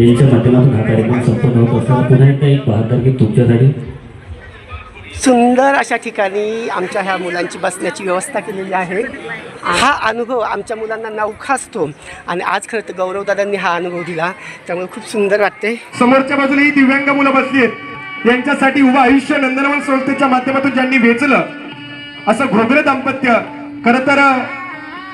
यांच्या माध्यमातून हा कार्यक्रम संपन्न होत असताना पुन्हा एकदा एक बहादर गीत तुमच्यासाठी. सुंदर अशा ठिकाणी आमच्या ह्या मुलांची बसण्याची व्यवस्था केलेली आहे. हा अनुभव आमच्या मुलांना नौखा असतो. आणि आज खरं तर गौरवदादांनी हा अनुभव दिला. त्यामुळे खूप सुंदर वाटते. समोरच्या बाजूला ही दिव्यांग मुलं बसली आहेत. यांच्यासाठी उभं आयुष्य नंदनवन संस्थेच्या माध्यमातून ज्यांनी वेचलं असं घोगरे दाम्पत्य. खर तर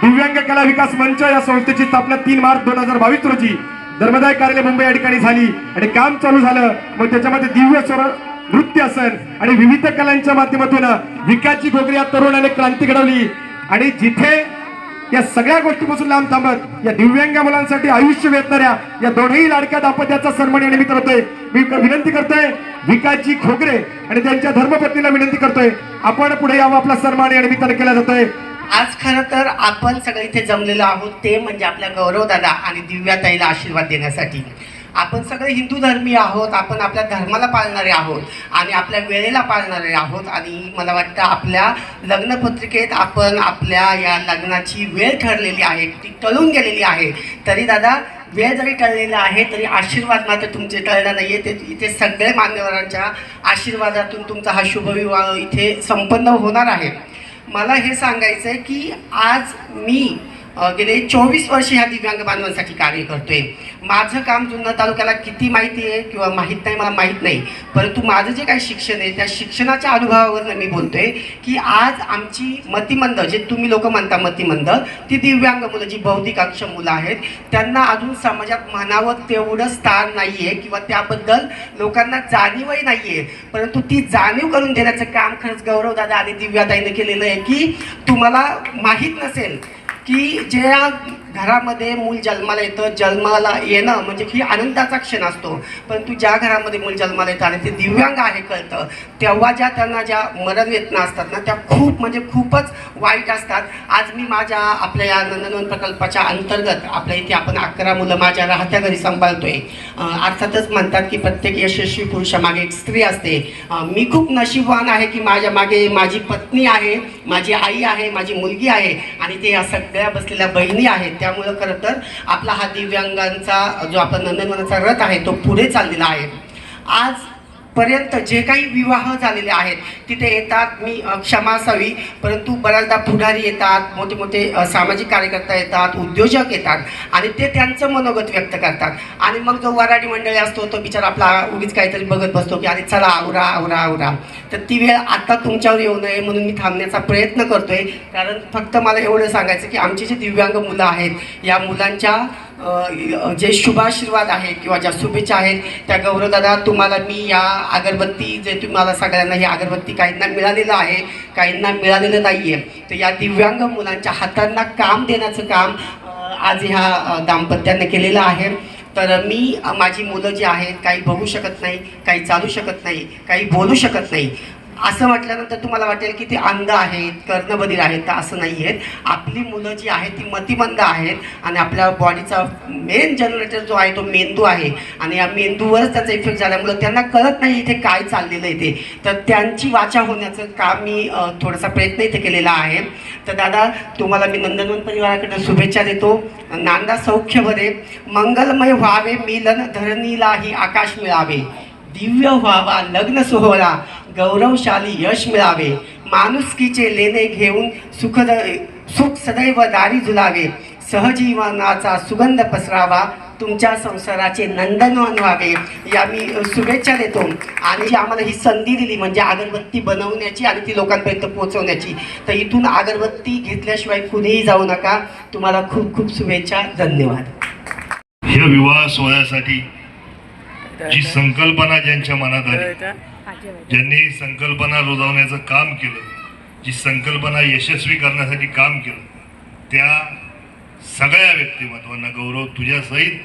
दिव्यांग कला विकास मंच या संस्थेची स्थापना तीन मार्च दोन हजार बावीस रोजी धर्मदाय कार्यालय मुंबई या ठिकाणी झाली. आणि काम चालू झालं. मग त्याच्यामध्ये दिव्य स्वर नृत्य असन आणि विविध कलांच्या माध्यमातून विकासची घोगरे या तरुणाने क्रांती घडवली. आणि जिथे या सगळ्या गोष्टीपासून लांब थांबत या दिव्यांग मुलांसाठी आयुष्य वेचणाऱ्या या दोन्ही लाडक्या दाम्पत्याचा सन्मान या निमित्त होतोय. मी विनंती करतोय विकासजी खोगरे आणि त्यांच्या धर्मपत्नीला विनंती करतोय आपण पुढे यावं आपला सन्मान या निमित्तानं केला जातोय. आज खरं तर आपण सगळे इथे जमलेलो आहोत ते म्हणजे आपल्या गौरवदादा आणि दिव्याताईला आशीर्वाद देण्यासाठी. आपण सगळे हिंदू धर्मीय आहोत आपण आपल्या धर्माला पाळणारे आहोत आणि आपल्या वेळेला पाळणारे आहोत आणि मला वाटतं आपल्या लग्नपत्रिकेत आपण आपल्या या लग्नाची वेळ ठरलेली आहे ती टळून गेलेली आहे. तरी दादा वेळ जरी टळलेला आहे तरी आशीर्वाद मात्र तुमचे टळणार नाही आहे ते इथे सगळे मान्यवरांच्या आशीर्वादातून तुमचा हा शुभविवाह इथे संपन्न होणार आहे. मला हे सांगायचं आहे की आज मी गेले चोवीस वर्ष ह्या दिव्यांग बांधवांसाठी कार्य करतोय. माझं काम जुन्नर तालुक्याला किती माहिती आहे किंवा माहीत नाही मला माहीत नाही परंतु माझं जे काही शिक्षण आहे त्या शिक्षणाच्या अनुभवावरनं मी बोलतोय की आज आमची मतिमंद जे तुम्ही लोक म्हणता मतिमंद ती दिव्यांग मुलं जी बौद्धिक अक्षम मुलं आहेत त्यांना अजून समाजात म्हणावं तेवढं स्थान नाही आहे किंवा त्याबद्दल लोकांना जाणीवही नाही आहे परंतु ती जाणीव करून देण्याचं काम खरंच गौरवदादा आणि दिव्याताईनं केलेलं आहे की तुम्हाला माहीत नसेल की ज्या घरामध्ये मूल जन्माला येतं जन्माला येणं म्हणजे ही आनंदाचा क्षण असतो. परंतु ज्या घरामध्ये मूल जन्माला येतं आणि ते दिव्यांग आहे कळतं तेव्हा ज्या त्यांना ज्या मरण वेदना असतात ना त्या खूप म्हणजे खूपच वाईट असतात. आज मी माझ्या आपल्या या नंदनवन प्रकल्पाच्या अंतर्गत आपल्या इथे आपण अकरा मुलं माझ्या राहत्या घरी सांभाळतोय. अर्थातच म्हणतात की प्रत्येक यशस्वी पुरुषामागे एक स्त्री असते. मी खूप नशीबवान आहे की माझ्या मागे माझी पत्नी आहे माझी आई आहे माझी मुलगी आहे आणि ते या सगळ्या बसलेल्या बहिणी आहेत. त्यामुळं खरं तर आपला हा दिव्यांगांचा जो आपला नंदनवनाचा रथ आहे तो पुढे चाललेला आहे. आज पर्यंत जे काही विवाह झालेले आहेत तिथे येतात मी क्षमा असावी परंतु बऱ्याचदा पुढारी येतात मोठे मोठे सामाजिक कार्यकर्ता येतात उद्योजक येतात आणि ते त्यांचं मनोगत व्यक्त करतात. आणि मग जो वराडी मंडळी असतो तो बिचारा आपला उगीच काहीतरी बघत बसतो की अरे चला आवरा आवरा आवरा. तर ती वेळ आत्ता तुमच्यावर येऊ नये म्हणून मी थांबण्याचा प्रयत्न करतोय. कारण फक्त मला एवढं सांगायचं की आमची जी दिव्यांग मुलं आहेत या मुलांच्या जे शुभाशीर्वाद आहे किंवा ज्या शुभेच्छा आहेत त्या गौरवदादा तुम्हाला मी या अगरबत्ती जे तुम्हाला सगळ्यांना ही अगरबत्ती काहींना मिळालेलं आहे काहींना मिळालेलं नाही आहे तर या दिव्यांग मुलांच्या हातांना काम देण्याचं काम आज ह्या दाम्पत्यानं केलेलं आहे. तर मी माझी मुलं जी आहेत काही बघू शकत नाही काही चालू शकत नाही काही बोलू शकत नाही. असं म्हटल्यानंतर तुम्हाला वाटेल की ते अंध आहेत कर्णबधीर आहेत तर असं नाही आहेत आपली मुलं जी आहेत ती मतिमंद आहेत आणि आपल्या बॉडीचा मेन जनरेटर जो आहे तो मेंदू आहे. आणि या मेंदूवरच त्याचा इफेक्ट झाल्यामुळं त्यांना कळत नाही इथे काय चाललेलं आहे ते. तर त्यांची वाचा होण्याचं काम मी थोडासा प्रयत्न इथे केलेला आहे. तर दादा तुम्हाला मी नंदनवन परिवाराकडे शुभेच्छा देतो. नांदा सौख्य भरे मंगलमय व्हावे मिलन धरणीलाही आकाश मिळावे. दिव्य व्हावा लग्न सोहळा गौरवशाली यश मिळावे. माणुसकीचे लेणे घेऊन सुखद सुख सदैव दारी झुलावे. सहजीवनाचा सुगंध पसरावा तुमच्या संसाराचे नंदनवन व्हावे या मी शुभेच्छा देतो. आणि जी आम्हाला ही संधी दिली म्हणजे अगरबत्ती बनवण्याची आणि ती लोकांपर्यंत पोहोचवण्याची. तर इथून अगरबत्ती घेतल्याशिवाय कुणीही जाऊ नका. तुम्हाला खूप खूप शुभेच्छा. धन्यवाद. ह्या विवाह सोहळ्यासाठी जी संकल्पना ज्यांच्या मनात आली. ज्यांनी संकल्पना रुजवण्याचं काम केलं जी संकल्पना यशस्वी करण्यासाठी काम केलं त्या सगळ्या व्यक्तिमत्वांना गौरव तुझ्यासहित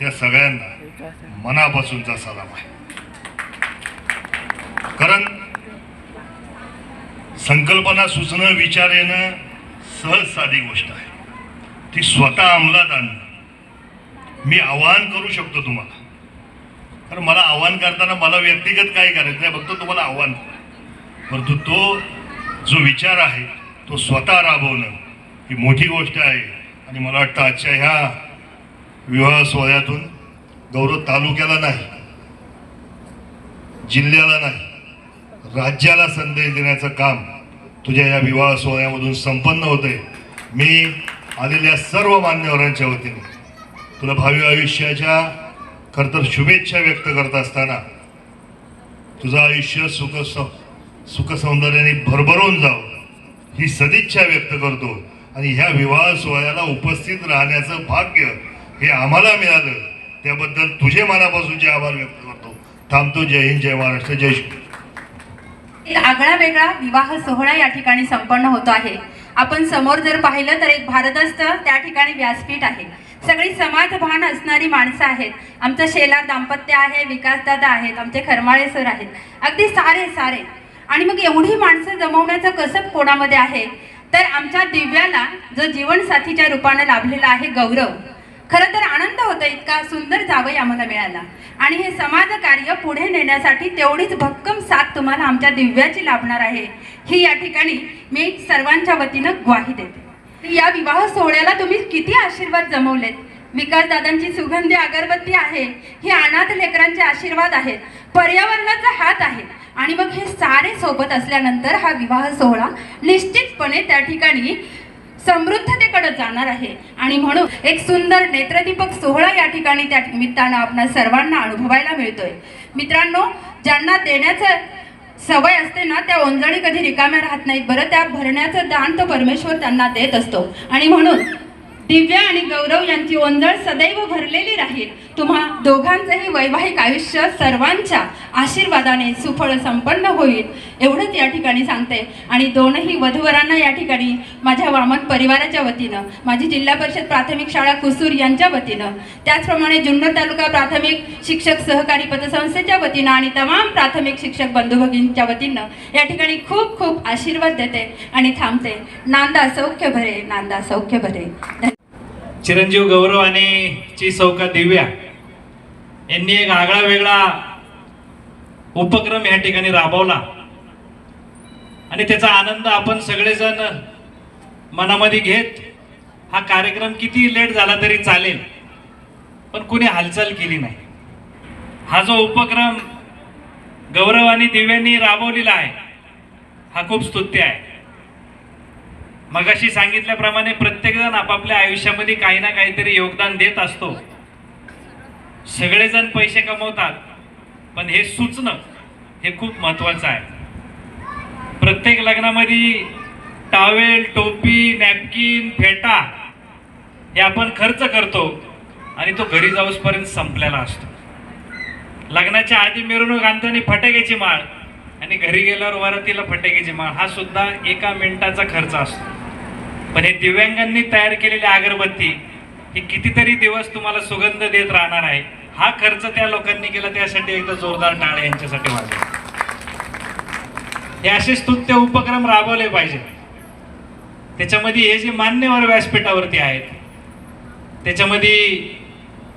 त्या सगळ्यांना मनापासूनचा सलाम आहे. कारण संकल्पना सुचणं विचार येणं सहज साधी गोष्ट आहे. ती स्वतः अंमलात आणणं. मी आवाहन करू शकतो तुम्हाला कारण मला आव्हान करताना मला व्यक्तिगत काय करायचं नाही फक्त तुम्हाला आव्हान. परंतु तो जो विचार आहे तो स्वतः राबवणं ही मोठी गोष्ट आहे. आणि मला वाटतं आजच्या ह्या विवाह सोहळ्यातून गौरव तालुक्याला नाही जिल्ह्याला नाही राज्याला संदेश देण्याचं काम तुझ्या या विवाह सोहळ्यामधून संपन्न होतंय. मी आलेल्या सर्व मान्यवरांच्या वतीने तुला भावी आयुष्याच्या खरं तर शुभेच्छा व्यक्त करत असताना तुझं आयुष्य सुख सुखसौंदर्याने भरभरून जावं ही सदिच्छा व्यक्त करतो. आणि ह्या विवाह सोहळ्याला उपस्थित राहण्याचं भाग्य हे आम्हाला मिळालं. त्याबद्दल तुझे मनापासूनचे आभार व्यक्त करतो. थांबतो. जय हिंद जय महाराष्ट्र जय श्री आगळा वेगळा विवाह सोहळा या ठिकाणी संपन्न होतो आहे. आपण समोर जर पाहिलं तर एक भारदस्त त्या ठिकाणी व्यासपीठ आहे. सगळी समाज भान असणारी माणसं आहेत. आमचं शेलार दाम्पत्य आहे विकासदादा आहेत आमचे खरमाळे सर आहेत. अगदी सारे सारे. आणि मग एवढी माणसं जमवण्याचं कसब कोणामध्ये आहे? तर आमच्या दिव्याला जो जीवनसाथीच्या रूपानं लाभलेला आहे गौरव. खरं तर आनंद होतो इतका सुंदर जावई आम्हाला मिळाला. आणि हे समाज कार्य पुढे नेण्यासाठी तेवढीच भक्कम साथ तुम्हाला आमच्या दिव्याची लाभणार आहे. ही या ठिकाणी मी सर्वांच्या वतीनं ग्वाही देते. या विवाह सोहळ्याला तुम्ही किती आशीर्वाद जमवलेत? विकास दादांची सुगंधी अगरबत्ती आहे ही अनाथ लेकरांचे आशीर्वाद आहेत पर्यावरणाचा हात आहे. आणि मग हे सारे सोबत असल्यानंतर हा विवाह सोहळा निश्चितपणे त्या ठिकाणी समृद्धतेकडे जाणार आहे. आणि म्हणून एक सुंदर नेत्रदीपक सोहळा या ठिकाणी त्या निमित्तानं आपणा सर्वांना अनुभवायला मिळतोय. मित्रांनो ज्यांना देण्याचं सवय असते ना त्या ओंजळी कधी रिकाम्या राहत नाहीत. बरं त्या भरण्याचं दान तो परमेश्वर त्यांना देत असतो. आणि म्हणून दिव्या आणि गौरव यांची ओंजळ सदैव भरलेली राहील. तुम्हा दोघांचंही वैवाहिक आयुष्य सर्वांच्या आशीर्वादाने सुफळ संपन्न होईल. एवढंच या ठिकाणी सांगते. आणि दोनही वधूवरांना या ठिकाणी माझ्या वामन परिवाराच्या वतीनं माझी जिल्हा परिषद प्राथमिक शाळा कुसूर यांच्या वतीनं त्याचप्रमाणे जुन्नर तालुका प्राथमिक शिक्षक सहकारी पतसंस्थेच्या वतीनं आणि तमाम प्राथमिक शिक्षक बंधू भगिनींच्या वतीनं या ठिकाणी खूप खूप आशीर्वाद देते आणि थांबते. नांदा सौख्य भरे नांदा सौख्य भरे. चिरंजीव गौरव आणि ची सौका दिव्या. यांनी एक आगळा वेगळा उपक्रम या ठिकाणी राबवला. आणि त्याचा आनंद आपण सगळेजण मनामध्ये घेत हा कार्यक्रम किती लेट झाला तरी चालेल पण कुणी हालचाल केली नाही. हा जो उपक्रम गौरव आणि दिव्यांनी राबवलेला आहे हा खूप स्तुत्य आहे. मगाशी सांगितल्याप्रमाणे प्रत्येकजण आपापल्या आयुष्यामध्ये काही ना काहीतरी योगदान देत असतो. सगळेजण पैसे कमवतात. पण हे सुचणं हे खूप महत्वाचं आहे. प्रत्येक लग्नामध्ये टावेल टोपी नॅपकिन फेटा हे आपण खर्च करतो आणि तो घरी जाऊसपर्यंत संपलेला असतो. लग्नाच्या आधी मिरवणूक आणताना फटाक्याची माळ आणि घरी गेल्यावर वरातीला फटाक्याची माळ हा सुद्धा एका मिनिटाचा खर्च असतो. पण हे दिव्यांगांनी तयार केलेली अगरबत्ती ही कितीतरी दिवस तुम्हाला सुगंध देत राहणार आहे. हा खर्च त्या लोकांनी केला त्यासाठी एकदा जोरदार टाळे यांच्यासाठी वाजवा हे असे स्तुत्य उपक्रम राबवले पाहिजे. त्याच्यामध्ये हे जे मान्यवर व्यासपीठावरती आहेत त्याच्यामध्ये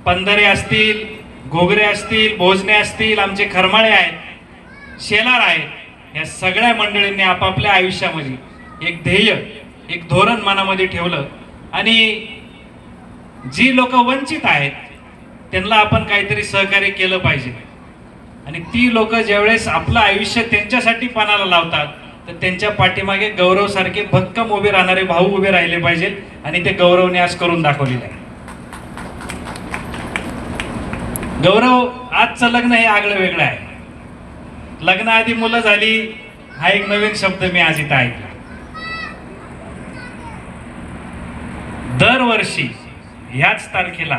पंधरे असतील घोगरे असतील भोजने असतील आमचे खरमाळे आहेत शेलार आहेत या सगळ्या मंडळींनी आपापल्या आयुष्यामध्ये एक ध्येय एक धोरण मनामध्ये ठेवलं. आणि जी लोक वंचित आहेत त्यांना आपण काहीतरी सहकार्य केलं पाहिजे. आणि ती लोक ज्यावेळेस आपलं आयुष्य त्यांच्यासाठी पणाला लावतात तर त्यांच्या पाठीमागे गौरव सारखे भक्कम उभे राहणारे भाऊ उभे राहिले पाहिजे आणि ते गौरवने आज करून दाखवलेलं आहे. गौरव आजचं लग्न हे आगळं वेगळं आहे. लग्नाआधी मुलं झाली हा एक नवीन शब्द मी आज इथं ऐकला. दरवर्षी ह्याच तारखेला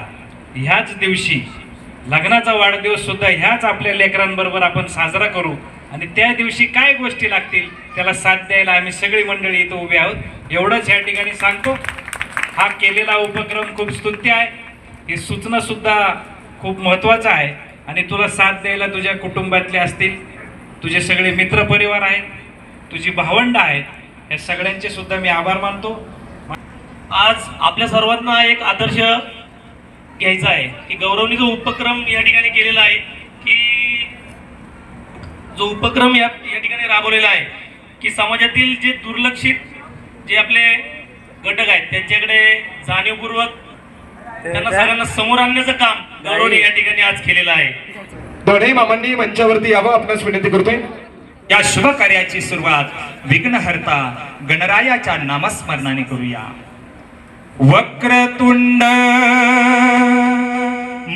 ह्याच दिवशी लग्नाचा वाढदिवस सुद्धा ह्याच आपल्या लेकरांबरोबर आपण साजरा करू. आणि त्या दिवशी काय गोष्टी लागतील त्याला साथ द्यायला आम्ही सगळी मंडळी इथं उभे आहोत. एवढंच या ठिकाणी सांगतो. हा केलेला उपक्रम खूप स्तुत्य आहे. हे सूचना सुद्धा खूप महत्त्वाचं आहे. आणि तुला साथ द्यायला तुझ्या कुटुंबातले असतील तुझे सगळे मित्र परिवार आहेत तुझी भावंड आहेत या सगळ्यांचे सुद्धा मी आभार मानतो. आज आपल्या सर्वांना एक आदर्श घ्यायचा आहे की गौरवनी जो उपक्रम या ठिकाणी केलेला आहे की जो उपक्रम या या ठिकाणी राबवलेला आहे की समाजातील जे दुर्लक्षित जे आपले घटक आहेत त्यांच्याकडे जाणीवपूर्वक त्यांना सगळ्यांना समोर आणण्याचं काम गौरवने या ठिकाणी आज केलेलं आहे. दोन्ही मामांनी मंचावरती यावं आपणास विनंती करतोय. या शुभ कार्याची सुरुवात विघ्नहर्ता गणरायाच्या नामस्मरणाने करूया. वक्रतुंड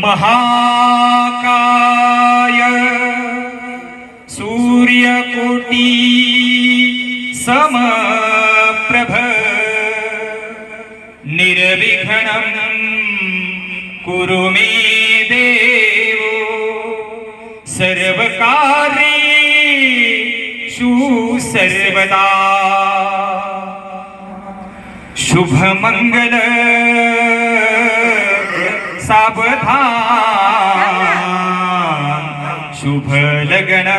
महाकाय सूर्यकोटी समप्रभ निर्विघ्नं कुरु मे देव सर्वकार्येषु सर्वदा शुभमङ्गल सावधान। शुभ लगन।